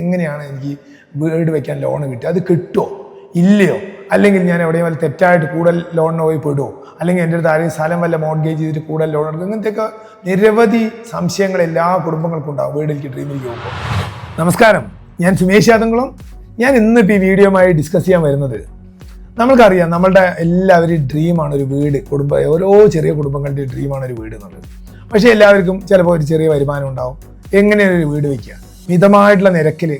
എങ്ങനെയാണ് എനിക്ക് വീട് വെക്കാൻ ലോൺ കിട്ടുക അത് കിട്ടുമോ ഇല്ലയോ? അല്ലെങ്കിൽ ഞാൻ എവിടെയും വല്ല തെറ്റായിട്ട് കൂടുതൽ ലോണിന് പോയി പെടുമോ അല്ലെങ്കിൽ എന്റെ അടുത്ത് ആരെയും സ്ഥലം വല്ല മോഡ്ഗേജ് ചെയ്തിട്ട് കൂടുതൽ ലോൺ എടുക്കും? ഇങ്ങനത്തെയൊക്കെ നിരവധി സംശയങ്ങൾ എല്ലാ കുടുംബങ്ങൾക്കും ഉണ്ടാവും വീടിലേക്ക് ഡ്രീമിലേക്ക് പോകുമ്പോൾ നമസ്കാരം. ഞാൻ സുമേഷ് യാദങ്കുളം ഞാൻ ഇന്നിപ്പോൾ ഈ വീഡിയോയുമായി ഡിസ്കസ് ചെയ്യാൻ വരുന്നത് നമ്മൾക്കറിയാം നമ്മളുടെ എല്ലാവരും ഡ്രീമാണ് ഒരു വീട്. കുടുംബ ഓരോ ചെറിയ കുടുംബങ്ങളുടെ ഡ്രീമാണ് ഒരു വീട് എന്നുള്ളത്. പക്ഷേ എല്ലാവർക്കും ചിലപ്പോൾ ഒരു ചെറിയ വരുമാനം ഉണ്ടാവും. എങ്ങനെയാണ് ഒരു വീട് വയ്ക്കുക മിതമായിട്ടുള്ള നിരക്കിൽ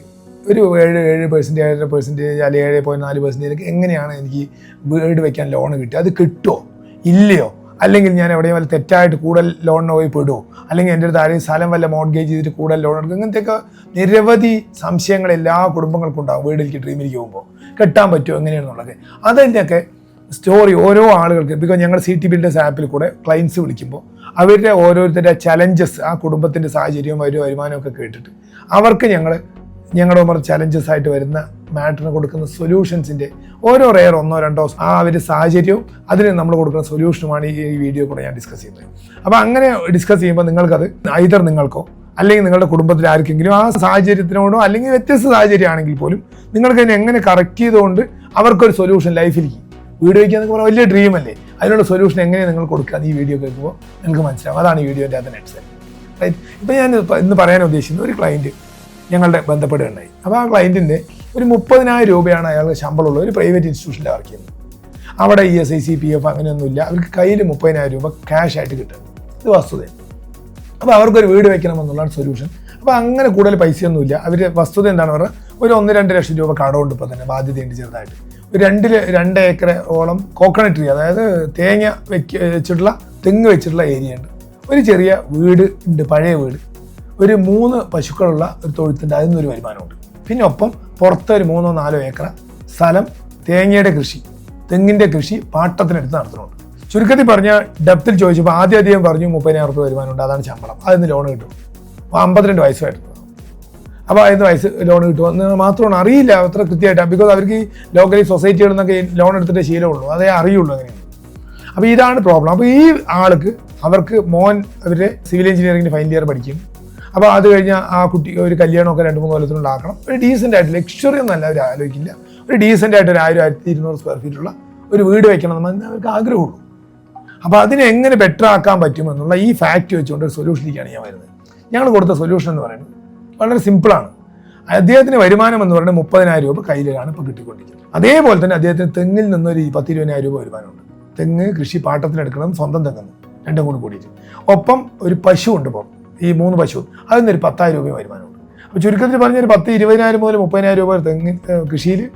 ഒരു ഏഴ് ഏഴ് പെർസെന്റ് ഏഴര പെർസെന്റേജ് അല്ലെങ്കിൽ ഏഴ് പോയിന്റ് നാല് പെർസെന്റേജ് എങ്ങനെയാണ് എനിക്ക് വീട് വയ്ക്കാൻ ലോൺ കിട്ടുക? അത് കിട്ടുമോ ഇല്ലയോ? അല്ലെങ്കിൽ ഞാൻ എവിടെയും വല്ല തെറ്റായിട്ട് കൂടുതൽ ലോണിന് പോയി പെടുമോ അല്ലെങ്കിൽ എന്റെ അടുത്ത് ആരെയും സ്ഥലം വല്ല മോഡ്ഗേജ് ചെയ്തിട്ട് കൂടുതൽ ലോൺ എടുക്കും? ഇങ്ങനത്തെയൊക്കെ നിരവധി സംശയങ്ങൾ എല്ലാ കുടുംബങ്ങൾക്കും ഉണ്ടാകും വീട്ടിലേക്ക് ഡ്രീമിലേക്ക് പോകുമ്പോൾ. കെട്ടാൻ പറ്റുമോ? എങ്ങനെയാണെന്നുള്ളത്. അതിന്റെയൊക്കെ സ്റ്റോറി ഓരോ ആളുകൾക്ക്. ബിക്കോസ് ഞങ്ങൾ സി ടി ബിൽഡേഴ്സ് ആപ്പിൽ കൂടെ ക്ലയൻസ് വിളിക്കുമ്പോൾ അവരുടെ ഓരോരുത്തരുടെ ചലഞ്ചസ് ആ കുടുംബത്തിന്റെ സാഹചര്യവും ഒരു വരുമാനമൊക്കെ കേട്ടിട്ട് അവർക്ക് ഞങ്ങൾ ഞങ്ങളുടെ ഉമർ ചലഞ്ചസ് ആയിട്ട് വരുന്ന മാറ്ററിന് കൊടുക്കുന്ന സൊല്യൂഷൻസിന്റെ ഓരോ റെയർ ഒന്നോ രണ്ടോ ആ ഒരു സാഹചര്യവും അതിന് നമ്മൾ കൊടുക്കുന്ന സൊല്യൂഷനുമാണ് ഈ വീഡിയോ കൂടെ ഞാൻ ഡിസ്കസ് ചെയ്യുന്നത്. അപ്പോൾ അങ്ങനെ ഡിസ്കസ് ചെയ്യുമ്പോൾ നിങ്ങൾക്കത് ഐതർ നിങ്ങൾക്കോ അല്ലെങ്കിൽ നിങ്ങളുടെ കുടുംബത്തിൽ ആർക്കെങ്കിലും ആ സാഹചര്യത്തിനോടോ അല്ലെങ്കിൽ വ്യത്യസ്ത സാഹചര്യമാണെങ്കിൽ പോലും നിങ്ങൾക്ക് അതിനെ എങ്ങനെ കറക്റ്റ് ചെയ്തുകൊണ്ട് അവർക്കൊരു സൊല്യൂഷൻ ലൈഫിലേക്ക് വീഡിയോ വയ്ക്കുക എന്നൊക്കെ പറഞ്ഞാൽ വലിയ ഡ്രീം അല്ലേ? അതിനുള്ള സൊല്യൂഷൻ എങ്ങനെയാണ് നിങ്ങൾ കൊടുക്കുക ഈ വീഡിയോ കേൾക്കുമ്പോൾ നിങ്ങൾക്ക് മനസ്സിലാവും. അതാണ് ഈ വീഡിയോന്റെ അത് നെറ്റ്സ് റൈറ്റ് ഇപ്പം ഞാൻ ഇന്ന് പറയാൻ ഉദ്ദേശിക്കുന്നത് ഒരു ക്ലയന്റ് ഞങ്ങളുടെ ബന്ധപ്പെടുകയുണ്ടായി. അപ്പോൾ ആ ക്ലയന്റിന്റെ ഒരു മുപ്പതിനായിരം രൂപയാണ് അയാൾക്ക് ശമ്പളമുള്ള ഒരു പ്രൈവറ്റ് ഇൻസ്റ്റിറ്റ്യൂഷനിൽ വർക്ക് ചെയ്യുന്നത്. അവിടെ E S I C P F അങ്ങനെയൊന്നുമില്ല. അവർക്ക് കയ്യിൽ മുപ്പതിനായിരം രൂപ ക്യാഷ് ആയിട്ട് കിട്ടും. ഇത് വസ്തുത. അപ്പോൾ അവർക്കൊരു വീട് വെക്കണമെന്നുള്ളതാണ് സൊല്യൂഷൻ അപ്പോൾ അങ്ങനെ കൂടുതൽ പൈസയൊന്നുമില്ല. അവർ വസ്തുത എന്താണ് പറഞ്ഞാൽ ഒരു ഒന്ന് രണ്ട് ലക്ഷം രൂപ കടമുണ്ട് ഇപ്പോൾ തന്നെ ബാധ്യതയുണ്ട് ചെറുതായിട്ട്. രണ്ടിൽ രണ്ട് ഏക്കർ ഏക്കറോളം കോക്കനട്ട് ട്രീ അതായത് തേങ്ങ വെക്ക വെച്ചിട്ടുള്ള തെങ്ങ് വെച്ചിട്ടുള്ള ഏരിയ ഉണ്ട്. ഒരു ചെറിയ വീട് ഉണ്ട് പഴയ വീട്. ഒരു മൂന്ന് പശുക്കളുള്ള ഒരു തൊഴുത്തുണ്ട് അതിൽ നിന്നൊരു വരുമാനമുണ്ട്. പിന്നെ ഒപ്പം പുറത്ത് ഒരു മൂന്നോ നാലോ ഏക്കർ സ്ഥലം തേങ്ങയുടെ കൃഷി തെങ്ങിന്റെ കൃഷി പാട്ടത്തിനെടുത്ത് നടത്തുന്നുണ്ട്. ചുരുക്കത്തിൽ പറഞ്ഞാൽ ഡെപ്തിൽ ചോദിച്ചപ്പോൾ ആദ്യം അധികം പറഞ്ഞു മുപ്പതിനായിരം റുപ്യ വരുമാനമുണ്ട് അതാണ് ശമ്പളം. അതിന് ലോൺ കിട്ടും. അപ്പോൾ അമ്പത്തിരണ്ട് വയസ്സായിട്ട് അപ്പോൾ അതിന് വയസ്സ് ലോൺ കിട്ടുമെന്ന് മാത്രമാണ് അറിയില്ല അത്ര കൃത്യമായിട്ട്. ബിക്കോസ് അവർക്ക് ഈ ലോക്കലി സൊസൈറ്റികളിൽ നിന്നൊക്കെ ലോൺ എടുത്തിട്ട് ശീലമുള്ളൂ. അതേ അറിയുള്ളൂ അങ്ങനെ അപ്പോൾ ഇതാണ് പ്രോബ്ലം അപ്പോൾ ഈ ആൾക്ക് അവർക്ക് മോൻ അവരുടെ സിവിൽ എഞ്ചിനീയറിംഗിന്റെ ഫൈനൽ ഇയർ പഠിക്കും. അപ്പോൾ അത് കഴിഞ്ഞാൽ ആ കുട്ടി ഒരു കല്യാണമൊക്കെ രണ്ട് മൂന്ന് കൊല്ലത്തിനുണ്ടാക്കണം ഒരു ഡീസന്റ് ആയിട്ട് ലക്ഷറി ഒന്നല്ല അവർ ആലോചിക്കില്ല. ഒരു ഡീസന്റ് ആയിട്ട് ഒരു ആയിരം ആയിരത്തി ഇരുന്നൂറ് സ്ക്വയർ ഫീറ്റുള്ള ഒരു വീട് വെക്കണം എന്ന് അവർക്ക് ആഗ്രഹമുള്ളൂ. അപ്പോൾ അതിനെ എങ്ങനെ ബെറ്റർ ആക്കാൻ പറ്റുമെന്നുള്ള ഈ ഫാക്റ്റ് വെച്ചുകൊണ്ട് ഒരു സൊല്യൂഷനിലേക്കാണ് ഞാൻ വരുന്നത്. ഞങ്ങൾ കൊടുത്ത സൊല്യൂഷൻ എന്ന് പറയുന്നത് വളരെ സിമ്പിളാണ് അദ്ദേഹത്തിന് വരുമാനം എന്ന് പറഞ്ഞാൽ മുപ്പതിനായിരം രൂപ കയ്യിലാണ് ഇപ്പോൾ കിട്ടിക്കൊണ്ടിരിക്കുന്നത്. അതേപോലെ തന്നെ അദ്ദേഹത്തിന് തെങ്ങിൽ നിന്നൊരു പത്ത് ഇരുപതിനായിരം രൂപ വരുമാനമുണ്ട്. തെങ്ങ് കൃഷി പാട്ടത്തിനെടുക്കണം സ്വന്തം തെങ്ങ് രണ്ടും കൂടി കൂടിയിട്ട്. ഒപ്പം ഒരു പശു ഉണ്ട് ഇപ്പോൾ ഈ മൂന്ന് പശു. അതിൽ നിന്നൊരു പത്തായിരം രൂപ വരുമാനമുണ്ട്. അപ്പോൾ ചുരുക്കത്തിൽ പറഞ്ഞൊരു പത്ത് ഇരുപതിനായിരം മുതൽ മുപ്പതിനായിരം രൂപ തെങ്ങ് കൃഷിയിൽ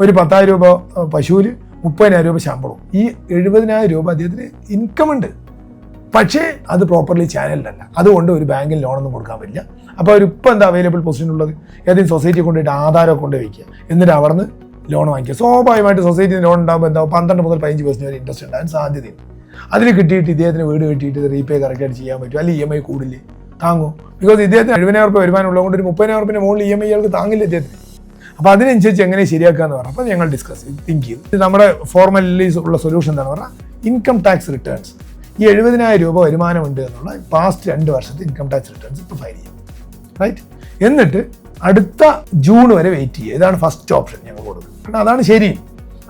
ഒരു പത്തായിരം രൂപ പശുവിൽ മുപ്പതിനായിരം രൂപ ശമ്പളം ഈ എഴുപതിനായിരം രൂപ അദ്ദേഹത്തിന് ഇൻകം ഉണ്ട്. പക്ഷേ അത് പ്രോപ്പർലി ചാനലിലല്ല അതുകൊണ്ട് ഒരു ബാങ്കിൽ ലോണൊന്നും കൊടുക്കാൻ പറ്റില്ല. അപ്പോൾ അവർ ഇപ്പം എന്താ അവൈലബിൾ പൊസിഷൻ ഉള്ളത്? ഏതെങ്കിലും സൊസൈറ്റി കൊണ്ടുപോയിട്ട് ആധാരം കൊണ്ട് വയ്ക്കുക എന്നിട്ട് അവിടെ നിന്ന് ലോൺ വാങ്ങിക്കുക. സ്വാഭാവികമായിട്ട് സൊസൈറ്റിയിൽ ലോൺ ഉണ്ടാകുമ്പോൾ എന്താ പന്ത്രണ്ട് മുതൽ പതിനഞ്ച് പെർസെന്റ് വരെ ഇൻട്രസ്റ്റ് ഉണ്ടാകാൻ സാധ്യതയുണ്ട്. അതിൽ കിട്ടിയിട്ട് ഇദ്ദേഹത്തിന് വീട് കിട്ടിയിട്ട് റീപേ കറക്റ്റായിട്ട് ചെയ്യാൻ പറ്റും അല്ലെങ്കിൽ ഇ എം ഐ കൂടില്ലേ? താങ്ങും ബിക്കോസ് ഇദ്ദേഹത്തിന് എഴുപതിനായിരം റുപ്യ വരുമാനം ഉള്ളതുകൊണ്ട് ഒരു മുപ്പതിനായിരം റുപ്യ മുകളിൽ ഇ എം ഐ ആൾക്ക് താങ്ങില്ല ഇദ്ദേഹത്തിന്. അപ്പോൾ അതിനനുസരിച്ച് എങ്ങനെ ശരിയാക്കാന്ന് പറഞ്ഞു അപ്പോൾ ഞങ്ങൾ ഡിസ്കസ് തിങ്ക് ചെയ്തു. നമ്മുടെ ഫോർമലി ഉള്ള സൊല്യൂഷൻ എന്താണെന്ന് പറഞ്ഞാൽ ഇൻകം ടാക്സ് റിട്ടേൺസ് ഈ എഴുപതിനായിരം രൂപ വരുമാനമുണ്ട് എന്നുള്ള പാസ്റ്റ് രണ്ട് വർഷത്തെ ഇൻകം ടാക്സ് റിട്ടേൺസ് ഇപ്പോൾ ഫയൽ ചെയ്യും. റൈറ്റ് എന്നിട്ട് അടുത്ത ജൂൺ വരെ വെയിറ്റ് ചെയ്യുക. ഇതാണ് ഫസ്റ്റ് ഓപ്ഷൻ ഞങ്ങൾ കൊടുക്കുന്നത്. കാരണം അതാണ് ശരി.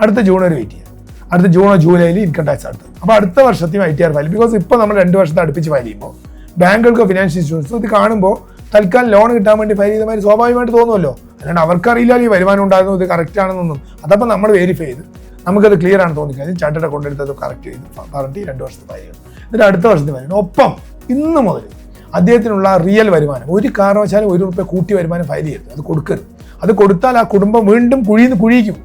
അടുത്ത ജൂൺ വരെ വെയിറ്റ് ചെയ്യുക. അടുത്ത ജൂണോ ജൂലൈയിൽ ഇൻകം ടാക്സ് അടുത്തത്. അപ്പോൾ അടുത്ത വർഷത്തെയും I T R file because ഇപ്പോൾ നമ്മൾ രണ്ട് വർഷത്തെ അടുപ്പിച്ച് ഫയൽ ചെയ്യുമ്പോൾ ബാങ്കുകൾക്കോ ഫിനാൻഷ്യൽ ഇൻസ്റ്റിറ്റ്യൂട്ട്സോ ഇത് കാണുമ്പോൾ തൽക്കാലം ലോൺ കിട്ടാൻ വേണ്ടി ഫയൽ ചെയ്തമാതിരി സ്വാഭാവികമായിട്ട് തോന്നുമല്ലോ. അല്ലാണ്ട് അവർക്കറിയില്ല ഈ വരുമാനം ഉണ്ടാകുന്നത് ഇത് കറക്റ്റ് ആണെന്നൊന്നും. അതപ്പോൾ നമ്മൾ വെരിഫൈ ചെയ്ത് നമുക്കത് ക്ലിയർ ആണ് തോന്നിക്കഴിഞ്ഞാൽ ചാർട്ടേഡ് അക്കൗണ്ട് അത് കറക്റ്റ് ചെയ്ത്. ഈ രണ്ട് വർഷത്തെ ചെയ്യണം എന്നിട്ട് അടുത്ത വർഷത്തെ ഫയൽ ഒപ്പം ഇന്ന് മുതൽ അദ്ദേഹത്തിനുള്ള റിയൽ വരുമാനം ഒരു കാരണവശാലും ഒരു റുപ്യ കൂട്ടി വരുമാനം ഫയൽ ചെയ്യരുത്. അത് കൊടുക്കരുത്. അത് കൊടുത്താൽ ആ കുടുംബം വീണ്ടും കുഴിയിൽ നിന്ന് കുഴിക്കും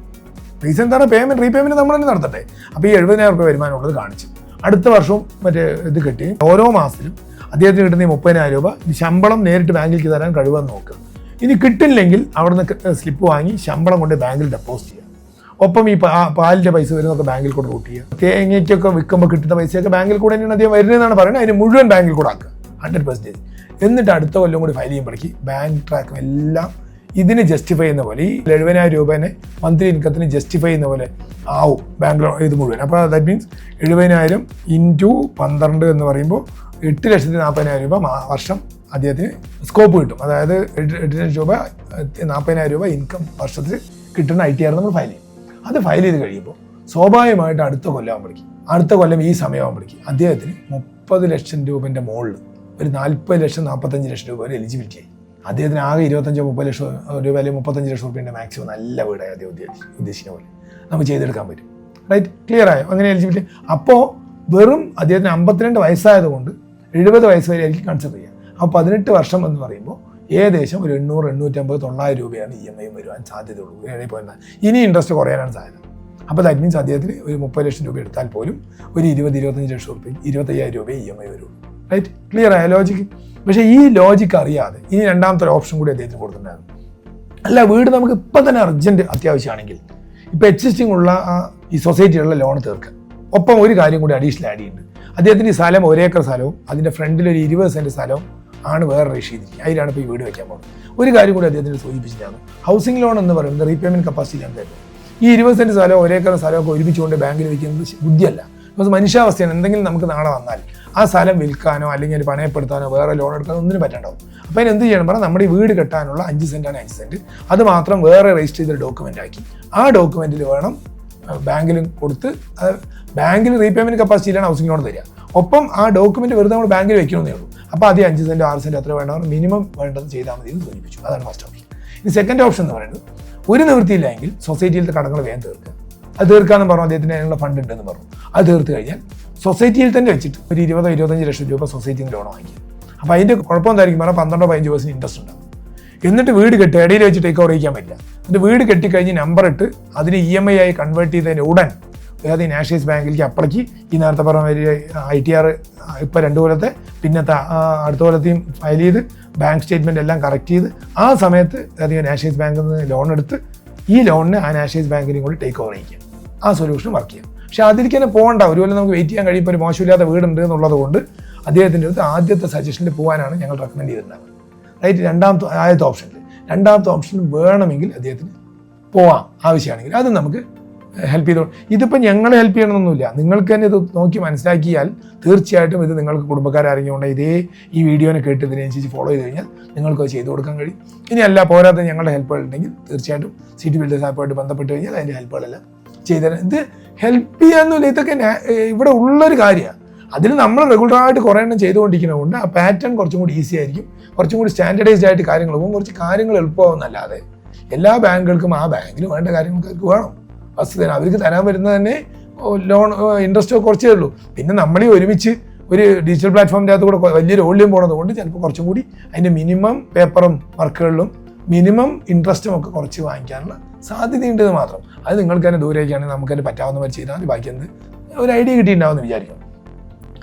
റീസൺ എന്താണ് പേയ്മെന്റ് റീപേയ്മെന്റ് നമ്മൾ തന്നെ നടത്തട്ടെ. അപ്പോൾ ഈ എഴുപതിനായിരം റുപ്യ വരുമാനം ഉള്ളത് കാണിച്ചു. അടുത്ത വർഷവും മറ്റേ ഇത് കിട്ടി. ഓരോ മാസത്തിലും അദ്ദേഹത്തിന് കിട്ടുന്ന ഈ മുപ്പതിനായിരം രൂപ ശമ്പളം നേരിട്ട് ബാങ്കിലേക്ക് തരാൻ കഴിവെന്ന് നോക്കുക ഇനി കിട്ടില്ലെങ്കിൽ അവിടുന്ന് സ്ലിപ്പ് വാങ്ങി ശമ്പളം കൊണ്ട് ബാങ്കിൽ ഡെപ്പോസിറ്റ് ചെയ്യുക ഒപ്പം ഈ പാ- പാലിന്റെ പൈസ വരുന്നൊക്കെ ബാങ്കിൽ കൂടെ റൂട്ട് ചെയ്യുക. തേങ്ങയ്ക്കൊക്കെ വിൽക്കുമ്പോൾ കിട്ടുന്ന പൈസയൊക്കെ ബാങ്കിൽ കൂടെ തന്നെയാണ് അദ്ദേഹം വരുന്നതെന്നാണ് പറയുന്നത്. അതിന് മുഴുവൻ ബാങ്കിൽ കൂടെ ആക്കുക. ഹൺഡ്രഡ് പെർസെന്റേജ് എന്നിട്ട് അടുത്ത കൊല്ലം കൂടി ഫയൽ ചെയ്യുമ്പോഴേക്ക് ബാങ്ക് ട്രാക്കും എല്ലാം ഇതിന് ജസ്റ്റിഫൈ ചെയ്യുന്ന പോലെ ഈ എഴുപതിനായിരം രൂപേനെ മന്ത്ലി ഇൻകത്തിന് ജസ്റ്റിഫൈ ചെയ്യുന്ന പോലെ ആവും ബാങ്ക് ലോൺ ഇത് മുഴുവൻ. അപ്പോൾ ദാറ്റ് മീൻസ് എഴുപതിനായിരം ഇന്റു പന്ത്രണ്ട് എന്ന് പറയുമ്പോൾ എട്ട് ലക്ഷത്തി നാൽപ്പതിനായിരം രൂപ വർഷം അദ്ദേഹത്തിന് സ്കോപ്പ് കിട്ടും. അതായത് എട്ട് ലക്ഷം രൂപ നാൽപ്പതിനായിരം രൂപ ഇൻകം വർഷത്തിൽ കിട്ടുന്ന ഐ ടി ആർ നമ്മൾ ഫയൽ ചെയ്യും. അത് ഫയൽ ചെയ്ത് കഴിയുമ്പോൾ സ്വാഭാവികമായിട്ട് അടുത്ത കൊല്ലം ആകുമ്പോഴേക്കും അടുത്ത കൊല്ലം ഈ സമയമാകുമ്പോഴേക്കും അദ്ദേഹത്തിന് മുപ്പത് ലക്ഷം രൂപന്റെ മുകളിൽ ഒരു നാൽപ്പത് ലക്ഷം നാൽപ്പത്തഞ്ച് ലക്ഷം രൂപ വരെ എലിജിബിലിറ്റി ആയി. അദ്ദേഹത്തിന് ആകെ ഇരുപത്തഞ്ചോ മുപ്പത് ലക്ഷം രൂപ അല്ലെങ്കിൽ മുപ്പത്തഞ്ച് ലക്ഷം റുപ്യന്റെ മാക്സിമം നല്ല വീടായി അദ്ദേഹം ഉദ്ദേശിച്ചു ഉദ്ദേശിക്കുന്ന പോലെ നമുക്ക് ചെയ്തെടുക്കാൻ പറ്റും. റൈറ്റ് ക്ലിയർ ആയോ? അങ്ങനെ എലിജിബിലിറ്റി അപ്പോൾ വെറും അദ്ദേഹത്തിന് അമ്പത്തിരണ്ട് വയസ്സായതുകൊണ്ട് എഴുപത് വയസ്സ് വരെ ആയിരിക്കും കൺസിഡർ ചെയ്യുക. അപ്പോൾ പതിനെട്ട് വർഷം എന്ന് പറയുമ്പോൾ ഏകദേശം ഒരു എണ്ണൂറ് എണ്ണൂറ്റമ്പത് തൊള്ളായിരം രൂപയാണ് ഇ എം ഐ വരുവാൻ സാധ്യതയുള്ളൂ. ഏഴ് പോയിന്റ് ഇനി ഇൻട്രസ്റ്റ് കുറയാനാണ് സാധ്യത. അപ്പോൾ ദാറ്റ് മീൻസ് അദ്ദേഹത്തിന് ഒരു മുപ്പത് ലക്ഷം രൂപ എടുത്താൽ പോലും ഒരു ഇരുപത് ഇരുപത്തഞ്ച് ലക്ഷം രൂപ ഇരുപത്തയ്യായിരം രൂപ ഇ എം ഐ വരുള്ളൂ. റൈറ്റ് ക്ലിയർ ആയ ലോജിക്ക് പക്ഷേ ഈ ലോജിക്ക് അറിയാതെ ഇനി രണ്ടാമത്തെ ഒരു ഓപ്ഷൻ കൂടി അദ്ദേഹത്തിന് കൊടുത്തിട്ടുണ്ടായിരുന്നു. അല്ല വീട് നമുക്ക് ഇപ്പം തന്നെ അർജന്റ് അത്യാവശ്യമാണെങ്കിൽ ഇപ്പോൾ എക്സിസ്റ്റിംഗ് ഉള്ള ആ ഈ സൊസൈറ്റിയിലുള്ള ലോൺ തീർക്കുക ഒപ്പം ഒരു കാര്യം കൂടി അഡീഷണൽ ആഡ് ചെയ്യുന്നുണ്ട്. അദ്ദേഹത്തിന് ഈ സ്ഥലം ഒരേക്കർ സ്ഥലവും അതിന്റെ ഫ്രണ്ടിൽ ഒരു ഇരുപത് സെന്റ് സ്ഥലവും ആണ് വേറെ രജിസ്റ്റർ ചെയ്തിരിക്കുന്നത്. അതിലാണ് ഇപ്പോൾ ഈ വീട് വയ്ക്കാൻ പോകുന്നത്. ഒരു കാര്യം കൂടി അദ്ദേഹത്തിന് സൂചിപ്പിച്ചിട്ടാണ്. ഹൗസിംഗ് ലോൺ എന്ന് പറയുന്നത് റീപേയ്മെന്റ് കപ്പാസിറ്റി എന്തായിരുന്നു ഈ ഇരുപത് സെന്റ് സ്ഥലം ഒരേക്കർ സ്ഥലമൊക്കെ ഒരുമിച്ചുകൊണ്ട് ബാങ്കിൽ വയ്ക്കുന്നത് ബുദ്ധിയല്ല. ബിക്കോസ് മനുഷ്യാവസ്ഥയാണ്. എന്തെങ്കിലും നമുക്ക് നാളെ വന്നാൽ ആ സ്ഥലം വിൽക്കാനോ അല്ലെങ്കിൽ അത് പണയപ്പെടുത്താനോ വേറെ ലോൺ എടുക്കാനോ ഒന്നിനും പറ്റണ്ടാവും. അപ്പോൾ അതിന് എന്ത് ചെയ്യണം പറഞ്ഞാൽ നമ്മുടെ ഈ വീട് കെട്ടാനുള്ള അഞ്ച് സെന്റാണ് അഞ്ച് സെന്റ് അത് മാത്രം വേറെ രജിസ്റ്റർ ചെയ്ത ഡോക്യുമെന്റ് ആക്കി. ആ ഡോക്യുമെന്റിൽ വേണം ബാങ്കിലും കൊടുത്ത് ബാങ്കിൽ റീപേയ്മെന്റ് കപ്പാസിറ്റിയിലാണ് ഹൗസിംഗ് ലോൺ തരിക. ഒപ്പം ആ ഡോക്യുമെന്റ് വെറുതെ നമ്മൾ ബാങ്കിൽ വെക്കണമെന്നേ ഉള്ളൂ. അപ്പോൾ ആദ്യം അഞ്ച് സെന്റ് ആറ് സെന്റ് എത്ര വേണ്ടവർ മിനിമം വേണ്ടത് ചെയ്താൽ മതി എന്ന് സൂചിപ്പിച്ചു അതാണ് ഫസ്റ്റ് ഓപ്ഷൻ ഇനി സെക്കൻഡ് ഓപ്ഷൻ എന്ന് പറയുന്നത് ഒരു നിവൃത്തിയില്ലെങ്കിൽ സൊസൈറ്റിയിലത്തെ കടങ്ങൾ വേഗം തീർക്കുക. അത് തീർക്കാമെന്ന് പറഞ്ഞു അദ്ദേഹത്തിന് അതിനുള്ള ഫണ്ട് ഉണ്ടെന്ന് പറഞ്ഞു. അത് തീർത്ത് കഴിഞ്ഞാൽ സൊസൈറ്റിയിൽ തന്നെ വെച്ചിട്ട് ഒരു ഇരുപതോ ഇരുപത്തഞ്ച് ലക്ഷം രൂപ സൊസൈറ്റിയിൽ നിന്ന് ലോൺ വാങ്ങിക്കുക. അപ്പോൾ അതിന്റെ കുഴപ്പം എന്തായിരിക്കും? പറഞ്ഞാൽ പന്ത്രണ്ടോ പതിനഞ്ച് പേഴ്സന്റ് ഇൻട്രസ്റ്റ് ഉണ്ടാവും. എന്നിട്ട് വീട് കെട്ടി ഇടയിൽ വെച്ചിട്ട് ടേക്ക് ഓവർ പറ്റില്ല. എന്നിട്ട് വീട് കെട്ടിക്കഴിഞ്ഞ് നമ്പർ ഇട്ട് അതിന് ഇ എം ഐ ആയി കൺവേർട്ട് ചെയ്തതിന് ഉടൻ അതായത് നാഷണലൈസ് ബാങ്കിലേക്ക് അപ്പുറയ്ക്ക് ഈ നേരത്തെ പറഞ്ഞ ഐ ടി ആർ ഇപ്പോൾ രണ്ട് കൊല്ലത്തെ പിന്നത്തെ അടുത്ത കൊല്ലത്തെയും ഫയൽ ചെയ്ത് ബാങ്ക് സ്റ്റേറ്റ്മെന്റ് എല്ലാം കറക്റ്റ് ചെയ്ത് ആ സമയത്ത് അതായത് നാഷണലൈസ് ബാങ്കിൽ നിന്ന് ലോൺ എടുത്ത് ഈ ലോണിന് ആ നാഷണലൈസ് ബാങ്കിനെയും കൂടി ടേക്ക് ഓവർ ചെയ്യിക്കുക ആ സൊല്യൂഷൻ വർക്ക് ചെയ്യാം പക്ഷേ അതിലേക്ക് തന്നെ പോകണ്ട. ഒരു കൊല്ലം നമുക്ക് വെയിറ്റ് ചെയ്യാൻ കഴിയുമ്പോൾ ഒരു മോശമില്ലാത്ത വീടുണ്ട് എന്നുള്ളത് കൊണ്ട് അദ്ദേഹത്തിന്റെ അടുത്ത് ആദ്യത്തെ സജഷനിൽ പോകാനാണ് ഞങ്ങൾ റെക്കമെൻഡ് ചെയ്തിരുന്നത് റൈറ്റ് രണ്ടാമത്തെ ആദ്യത്തെ ഓപ്ഷനിൽ രണ്ടാമത്തെ ഓപ്ഷൻ വേണമെങ്കിൽ അദ്ദേഹത്തിന് പോവാം. ആവശ്യമാണെങ്കിൽ. അത് നമുക്ക് ഹെൽപ്പ് ചെയ്തോ ഇതിപ്പോൾ ഞങ്ങൾ ഹെൽപ്പ് ചെയ്യണമെന്നൊന്നുമില്ല. നിങ്ങൾക്ക് തന്നെ ഇത് നോക്കി മനസ്സിലാക്കിയാൽ തീർച്ചയായിട്ടും ഇത് നിങ്ങൾക്ക് കുടുംബക്കാരറിഞ്ഞുകൊണ്ട് ഇതേ ഈ വീഡിയോനെ കേട്ട് ഇതിനനുസരിച്ച് ഫോളോ ചെയ്ത് കഴിഞ്ഞാൽ നിങ്ങൾക്ക് ചെയ്തു കൊടുക്കാൻ കഴിയും. ഇനി അല്ല പോരാതെ ഞങ്ങളുടെ ഹെൽപ്പുകൾ ഉണ്ടെങ്കിൽ തീർച്ചയായിട്ടും സിറ്റി ബിൽഡേഴ്സ് ആപ്പുമായിട്ട് ബന്ധപ്പെട്ട് കഴിഞ്ഞാൽ അതിന്റെ ഹെൽപ്പുകളെല്ലാം ചെയ്തുതരാം ഇത് ഹെൽപ്പ് ചെയ്യാന്നല്ല ഇതൊക്കെ ഇവിടെ ഉള്ളൊരു കാര്യമാണ്. അതിൽ നമ്മൾ റെഗുലറായിട്ട് കുറേ എണ്ണം ചെയ്തുകൊണ്ടിരിക്കുന്നതുകൊണ്ട് ആ പാറ്റേൺ കുറച്ചും കൂടി ഈസി ആയിരിക്കും. കുറച്ചും കൂടി സ്റ്റാൻഡർഡൈസ്ഡ് ആയിട്ട് കാര്യങ്ങൾ പോകും. കുറച്ച് കാര്യങ്ങൾ എളുപ്പമാവുന്നല്ലാതെ എല്ലാ ബാങ്കുകൾക്കും ആ ബാങ്കിൽ വേണ്ട കാര്യങ്ങൾക്ക് വേണം. വസ്തുത അവർക്ക് തരാൻ വരുന്നത് തന്നെ ലോൺ ഇൻട്രസ്റ്റോ കുറച്ചേ ഉള്ളൂ. പിന്നെ നമ്മളീ ഒരുമിച്ച് ഒരു ഡിജിറ്റൽ പ്ലാറ്റ്ഫോമിന്റെ അകത്ത് കൂടെ വലിയ വലിയൊരു പോകുന്നത് കൊണ്ട് ചിലപ്പോൾ കുറച്ചും കൂടി അതിന്റെ മിനിമം പേപ്പറും വർക്കുകളിലും മിനിമം ഇൻട്രസ്റ്റും ഒക്കെ കുറച്ച് വാങ്ങിക്കാനുള്ള സാധ്യതയുണ്ടെന്ന് മാത്രം. അത് നിങ്ങൾക്ക് തന്നെ ദൂരേക്കാണെങ്കിൽ നമുക്ക് തന്നെ പറ്റാവുന്ന പോലെ ചെയ്താൽ മതി. ബാക്കി എന്ത്? ഒരു ഐഡിയ കിട്ടിയിട്ടുണ്ടാവുമെന്ന് വിചാരിക്കും.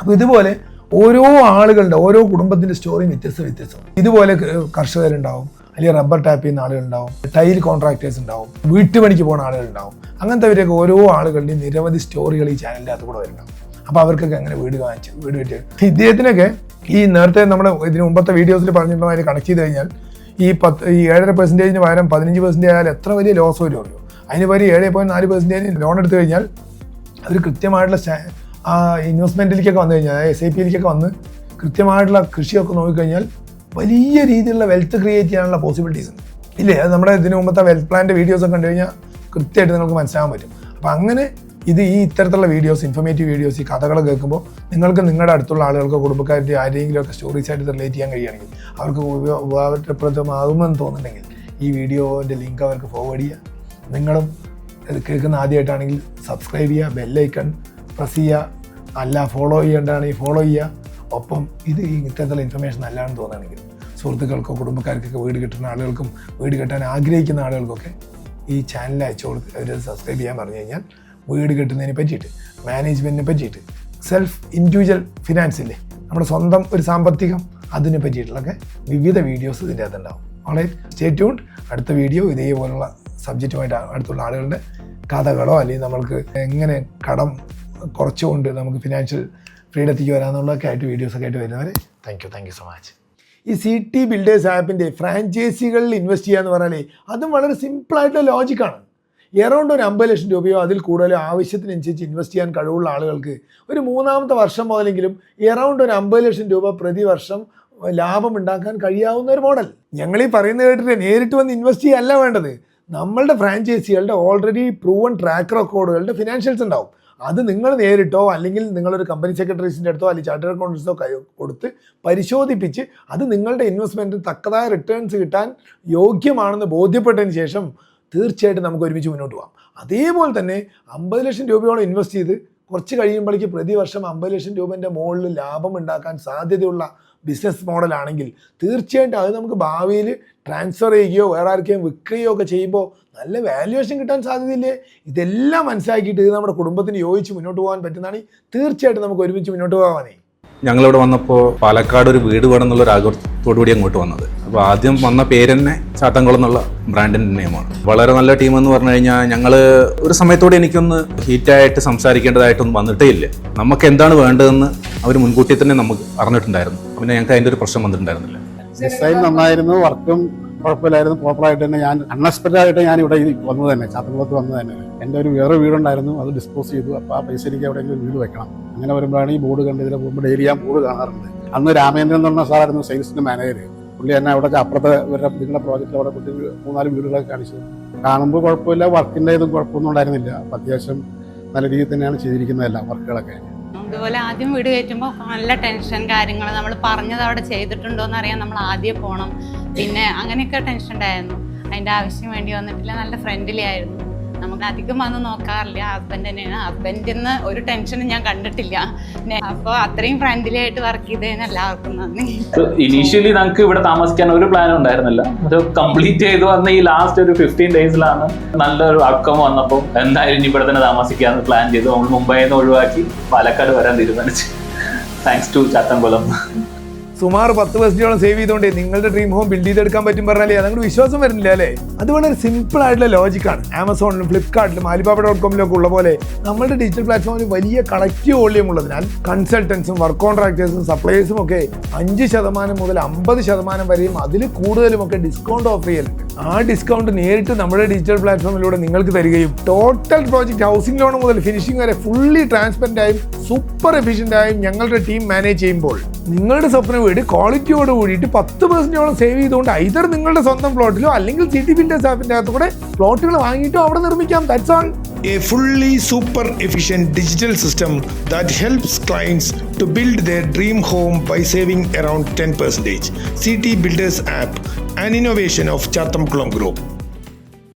അപ്പോൾ ഇതുപോലെ ഓരോ ആളുകളുടെ ഓരോ കുടുംബത്തിന്റെ സ്റ്റോറിയും വ്യത്യസ്ത വ്യത്യസ്തമാണ്. ഇതുപോലെ കർഷകരുണ്ടാവും. അല്ലെങ്കിൽ റബ്ബർ ടാപ്പ് ചെയ്യുന്ന ആളുകളുണ്ടാവും ടൈൽ കോൺട്രാക്ടേഴ്സ് ഉണ്ടാവും. വീട്ടുപണിക്ക് പോകുന്ന ആളുകളുണ്ടാവും അങ്ങനത്തെവരെയൊക്കെ ഓരോ ആളുകളുടെയും നിരവധി സ്റ്റോറികൾ ഈ ചാനലിന്റെ അത് കൂടെ വരുന്നുണ്ടാവും അപ്പോൾ അവർക്കൊക്കെ അങ്ങനെ വീട് വാങ്ങിച്ചു വീട് കിട്ടി ഇദ്ദേഹത്തിനൊക്കെ ഈ നേരത്തെ നമ്മുടെ ഇതിന് മുമ്പത്തെ വീഡിയോസിൽ പറഞ്ഞിട്ടുള്ള കണക്ട് ചെയ്ത് കഴിഞ്ഞാൽ ഈ പത്ത് ഈ ഏഴര പെർസെന്റേജിന് പകരം പതിനഞ്ച് പെർസെന്റേജ് ആയാലും എത്ര വലിയ ലോസ് വരും അറിയോ? അതിന് പകരം ഏഴ് പോയിന്റ് നാല് പെർസെന്റേജ് ലോൺ എടുത്തു കഴിഞ്ഞാൽ അവർ കൃത്യമായിട്ടുള്ള ആ ഇൻവെസ്റ്റ്മെന്റിലേക്കൊക്കെ വന്നു കഴിഞ്ഞാൽ എസ് ഐ പിയിലേക്കൊക്കെ വന്ന് കൃത്യമായിട്ടുള്ള കൃഷിയൊക്കെ നോക്കിക്കഴിഞ്ഞാൽ വലിയ രീതിയിലുള്ള വെൽത്ത് ക്രിയേറ്റ് ചെയ്യാനുള്ള പോസിബിലിറ്റീസ് ഉണ്ട്. ഇല്ലേ? അത് നമ്മുടെ ഇതിന് മുമ്പത്തെ വെൽത്ത് പ്ലാന്റെ വീഡിയോസ് ഒക്കെ കണ്ടു കഴിഞ്ഞാൽ കൃത്യമായിട്ട് നിങ്ങൾക്ക് മനസ്സിലാകാൻ പറ്റും. അപ്പം അങ്ങനെ ഇത് ഈ ഇത്തരത്തിലുള്ള വീഡിയോസ് ഇൻഫർമേറ്റീവ് വീഡിയോസ് ഈ കഥകൾ കേൾക്കുമ്പോൾ നിങ്ങൾക്ക് നിങ്ങളുടെ അടുത്തുള്ള ആളുകൾക്ക് കുടുംബക്കാരുടെ ആരെങ്കിലും ഒക്കെ സ്റ്റോറീസ് ആയിട്ട് റിലേറ്റ് ചെയ്യാൻ കഴിയുകയാണെങ്കിൽ അവർക്ക് ഉപകാരപ്രദമാകുമെന്ന് തോന്നുന്നുണ്ടെങ്കിൽ ഈ വീഡിയോന്റെ ലിങ്ക് അവർക്ക് ഫോർവേഡ് ചെയ്യുക നിങ്ങളും ഇത് കേൾക്കുന്ന ആദ്യമായിട്ടാണെങ്കിൽ സബ്സ്ക്രൈബ് ചെയ്യുക ബെല്ലൈക്കൺ പ്രസ് ചെയ്യുക അല്ല ഫോളോ ചെയ്യേണ്ടതാണെങ്കിൽ ഫോളോ ചെയ്യുക. ഒപ്പം ഇത് ഈ ഇത്തരത്തിലുള്ള ഇൻഫർമേഷൻ നല്ലതാണെന്ന് തോന്നുകയാണെങ്കിൽ സുഹൃത്തുക്കൾക്കോ കുടുംബക്കാർക്കൊക്കെ വീട് കിട്ടുന്ന ആളുകൾക്കും വീട് കെട്ടാൻ ആഗ്രഹിക്കുന്ന ആളുകൾക്കൊക്കെ ഈ ചാനൽ അയച്ചു കൊടുത്ത് അവർ സബ്സ്ക്രൈബ് ചെയ്യാൻ പറഞ്ഞു കഴിഞ്ഞാൽ വീട് കിട്ടുന്നതിനെ പറ്റിയിട്ട് മാനേജ്മെന്റിനെ പറ്റിയിട്ട് സെൽഫ് ഇൻഡിവിജ്വൽ ഫിനാൻസ് ഇല്ലേ നമ്മുടെ സ്വന്തം ഒരു സാമ്പത്തികം അതിനെ പറ്റിയിട്ടുള്ളൊക്കെ വിവിധ വീഡിയോസ് ഇതിന്റെ അകത്തുണ്ടാവും. ഉണ്ടാവും സ്റ്റേ ട്യൂൺഡ് അടുത്ത വീഡിയോ ഇതേപോലുള്ള സബ്ജക്റ്റുമായിട്ട് അടുത്തുള്ള ആളുകളുടെ കഥകളോ അല്ലെങ്കിൽ നമ്മൾക്ക് എങ്ങനെ കടം കുറച്ചുകൊണ്ട് നമുക്ക് ഫിനാൻഷ്യൽ ഫ്രീഡത്തേക്ക് വരാമെന്നുള്ളതൊക്കെ ആയിട്ട് വീഡിയോസൊക്കെ ആയിട്ട് വരുന്നവർ thank you thank you so much ഈ സി ടി ബിൽഡേഴ്സ് ആപ്പിന്റെ ഫ്രാഞ്ചൈസികളിൽ ഇൻവെസ്റ്റ് ചെയ്യുക എന്ന് പറഞ്ഞാൽ അതും വളരെ സിമ്പിളായിട്ടുള്ള ലോജിക്കാണ് എറൗണ്ട് ഒരു അമ്പത് ലക്ഷം രൂപയോ അതിൽ കൂടുതലോ ആവശ്യത്തിനനുസരിച്ച് ഇൻവെസ്റ്റ് ചെയ്യാൻ കഴിവുള്ള ആളുകൾക്ക് ഒരു മൂന്നാമത്തെ വർഷം മുതലെങ്കിലും എറൗണ്ട് ഒരു അമ്പത് ലക്ഷം രൂപ പ്രതിവർഷം ലാഭം ഉണ്ടാക്കാൻ കഴിയാവുന്ന ഒരു മോഡൽ ഞങ്ങൾ ഈ പറയുന്നത് കേട്ടിട്ട് നേരിട്ട് വന്ന് ഇൻവെസ്റ്റ് ചെയ്യല്ല വേണ്ടത്. നമ്മളുടെ ഫ്രാഞ്ചൈസികളുടെ ഓൾറെഡി പ്രൂവൺ ട്രാക്ക് റെക്കോർഡുകളുടെ ഫിനാൻഷ്യൽസ് ഉണ്ടാവും. അത് നിങ്ങൾ നേരിട്ടോ അല്ലെങ്കിൽ നിങ്ങളൊരു കമ്പനി സെക്രട്ടറീസിന്റെ അടുത്തോ അല്ലെങ്കിൽ ചാർട്ടേഡ് അക്കൗണ്ടൻസിനോ കൈ കൊടുത്ത് പരിശോധിപ്പിച്ച് അത് നിങ്ങളുടെ ഇൻവെസ്റ്റ്മെന്റിന് തക്കതായ റിട്ടേൺസ് കിട്ടാൻ യോഗ്യമാണെന്ന് ബോധ്യപ്പെട്ടതിന് ശേഷം തീർച്ചയായിട്ടും നമുക്ക് ഒരുമിച്ച് മുന്നോട്ട് പോകാം. അതേപോലെ തന്നെ അമ്പത് ലക്ഷം രൂപയോളം ഇൻവെസ്റ്റ് ചെയ്ത് കുറച്ച് കഴിയുമ്പോഴേക്ക് പ്രതിവർഷം അമ്പത് ലക്ഷം രൂപേന്റെ മുകളിൽ ലാഭം ഉണ്ടാക്കാൻ സാധ്യതയുള്ള ബിസിനസ് മോഡലാണെങ്കിൽ തീർച്ചയായിട്ടും അത് നമുക്ക് ഭാവിയിൽ ട്രാൻസ്ഫർ ചെയ്യുകയോ വേറെ ആർക്കെയും വിൽക്കുകയോ ഒക്കെ ചെയ്യുമ്പോൾ നല്ല വാല്യുവേഷൻ കിട്ടാൻ സാധ്യതയില്ലേ? ഇതെല്ലാം മനസ്സിലാക്കിയിട്ട് ഇത് നമ്മുടെ കുടുംബത്തിന് യോജിച്ച് മുന്നോട്ട് പോകാൻ പറ്റുന്നതാണെങ്കിൽ തീർച്ചയായിട്ടും നമുക്ക് ഒരുമിച്ച് മുന്നോട്ട് പോകാനേ ഞങ്ങളിവിടെ വന്നപ്പോൾ പാലക്കാട് ഒരു വീട് വേണം എന്നുള്ള ഒരു ആഗ്രഹത്തോടു കൂടി അങ്ങോട്ട് വന്നത്. അപ്പോൾ ആദ്യം വന്ന പേര് തന്നെ ചാത്തൻകുളം എന്നുള്ള ബ്രാൻഡിന്റെ നെയിമാണ്. വളരെ നല്ല ടീം എന്ന് പറഞ്ഞു കഴിഞ്ഞാൽ ഞങ്ങൾ ഒരു സമയത്തോടെ എനിക്കൊന്ന് ഹീറ്റായിട്ട് സംസാരിക്കേണ്ടതായിട്ടൊന്നും വന്നിട്ടേ ഇല്ല നമുക്ക് എന്താണ് വേണ്ടതെന്ന് അവർ മുൻകൂട്ടി തന്നെ നമുക്ക് അറിഞ്ഞിട്ടുണ്ടായിരുന്നു. പിന്നെ ഞങ്ങൾക്ക് അതിന്റെ ഒരു പ്രശ്നം വന്നിട്ടുണ്ടായിരുന്നില്ല. ഡിസൈൻ നന്നായിരുന്നു വർക്കും കുഴപ്പമില്ലായിരുന്നു. പ്രോപ്പറായിട്ട് തന്നെ ഞാൻ അൺഎക്സ്പെക്റ്റഡ് ആയിട്ട് ഞാൻ ഇവിടെ വന്നത് തന്നെ ചാത്തകുളത്ത് വന്നത് തന്നെ. എന്റെ ഒരു വേറെ വീടുണ്ടായിരുന്നു അത് ഡിസ്പോസ് ചെയ്തു. അപ്പോൾ ആ പൈസ എനിക്ക് എവിടെയെങ്കിലും വീട് വെക്കണം. അങ്ങനെ വരുമ്പോഴാണ് ഈ ബോർഡ് കണ്ടതിൽ പോകുമ്പോൾ ഡെയിലി ഞാൻ ബോർഡ് കാണാറുണ്ട്. അന്ന് രാമേന്ദ്രൻ എന്ന് പറഞ്ഞ സാറായിരുന്നു സെയിൽസിന്റെ മാനേജർ പുള്ളി എന്നെ അവിടെ അപ്പുറത്തെ ഇവരുടെ നിങ്ങളുടെ പ്രോജക്റ്റിൽ അവിടെ കുട്ടി മൂന്നാൽ വീടുകളൊക്കെ കാണിച്ചു. കാണുമ്പോൾ കുഴപ്പമില്ല വർക്കിന്റെ ഇതും കുഴപ്പമൊന്നും ഉണ്ടായിരുന്നില്ല. അപ്പം അത്യാവശ്യം നല്ല രീതിയിൽ തന്നെയാണ് ചെയ്തിരിക്കുന്നത് എല്ലാം വർക്കുകളൊക്കെ അതുപോലെ ആദ്യം വീട് കയറ്റുമ്പോൾ നല്ല ടെൻഷൻ കാര്യങ്ങൾ നമ്മൾ പറഞ്ഞത് അവിടെ ചെയ്തിട്ടുണ്ടോ എന്ന് അറിയാൻ നമ്മൾ ആദ്യം പോകണം പിന്നെ അങ്ങനെയൊക്കെ ടെൻഷൻ ഉണ്ടായിരുന്നു അതിന്റെ ആവശ്യം വേണ്ടി വന്നിട്ടില്ല. നല്ല ഫ്രണ്ട്ലി ആയിരുന്നു. നമുക്ക് അധികം വന്ന് നോക്കാറില്ല. ഹസ്ബൻഡ് തന്നെയാണ്. ഹസ്ബൻഡിൽ നിന്ന് ഒരു ടെൻഷനും ഞാൻ കണ്ടിട്ടില്ല. അപ്പോൾ അത്രയും ഫ്രണ്ട്ലി ആയിട്ട് വർക്ക് ചെയ്തതിന് എല്ലാവർക്കും നന്ദി. ഇനീഷ്യലി നമുക്ക് ഇവിടെ താമസിക്കാൻ ഒരു പ്ലാനും ഉണ്ടായിരുന്നില്ല. കംപ്ലീറ്റ് ചെയ്ത് വന്ന ഈ ലാസ്റ്റ് ഒരു ഫിഫ്റ്റീൻ ഡേയ്സിലാണ് നല്ലൊരു അക്കം വന്നപ്പോൾ എന്തായാലും ഇവിടെ തന്നെ താമസിക്കാന്ന് പ്ലാൻ ചെയ്തു. നമ്മൾ മുംബൈയിൽ നിന്ന് ഒഴിവാക്കി പാലക്കാട് വരാൻ തീരുമാനിച്ചു. Thanks to Chathankulam. സുമാർ പത്ത് പെർസെന്റോളം സേവ് ചെയ്തുകൊണ്ട് നിങ്ങളുടെ ഡ്രീം ഹോം ബിൽഡ് ചെയ്തെടുക്കാൻ പറ്റും പറഞ്ഞാലേ അതങ്ങോട്ട് വിശ്വാസം വരുന്നില്ല അല്ലേ? അത് വളരെ സിമ്പിൾ ആയിട്ടുള്ള ലോജിക്കാണ് ആമസോണിലും ഫ്ലിപ്കാർട്ടിലും ആലിബാബ ഡോട്ട് കോമിലും ഒക്കെ ഉള്ള പോലെ നമ്മുടെ ഡിജിറ്റൽ പ്ലാറ്റ്ഫോമിൽ വലിയ കളക്റ്റീവ് വോളിയം ഉള്ളതിനാൽ കൺസൾട്ടൻസും വർക്ക് കോൺട്രാക്ടേഴ്സും സപ്ലൈസും ഒക്കെ അഞ്ച് ശതമാനം മുതൽ അമ്പത് ശതമാനം വരെയും അതിൽ കൂടുതലും ഒക്കെ ഡിസ്കൗണ്ട് ഓഫർ ചെയ്യലുണ്ട്. ആ ഡിസ്കൗണ്ട് നേരിട്ട് നമ്മുടെ ഡിജിറ്റൽ പ്ലാറ്റ്ഫോമിലൂടെ നിങ്ങൾക്ക് തരികയും ടോട്ടൽ പ്രോജക്റ്റ് ഹൗസിംഗ് ലോൺ മുതൽ ഫിനിഷിംഗ് വരെ ഫുള്ളി ട്രാൻസ്പെറന്റ് ആയും സൂപ്പർ എഫിഷ്യന്റ് ആയും ഞങ്ങളുടെ ടീം മാനേജ് ചെയ്യുമ്പോൾ നിങ്ങളുടെ സ്വപ്ന വീട് ക്വാളിറ്റിയോട് കൂടിയിട്ട് പത്ത് പെർസെന്റോളം സേവ് ചെയ്തുകൊണ്ട് ഐതർ നിങ്ങളുടെ സ്വന്തം പ്ലോട്ടിലോ അല്ലെങ്കിൽ സിറ്റി ബിൽഡേഴ്സ് ആപ്പിന്റെ അകത്ത് കൂടെ പ്ലോട്ടുകൾ വാങ്ങിയിട്ടോ അവിടെ നിർമ്മിക്കാം. That's on a fully super efficient digital system that helps clients to build the dream home by saving around ten percentage city builders app an innovation of Chathamkulam group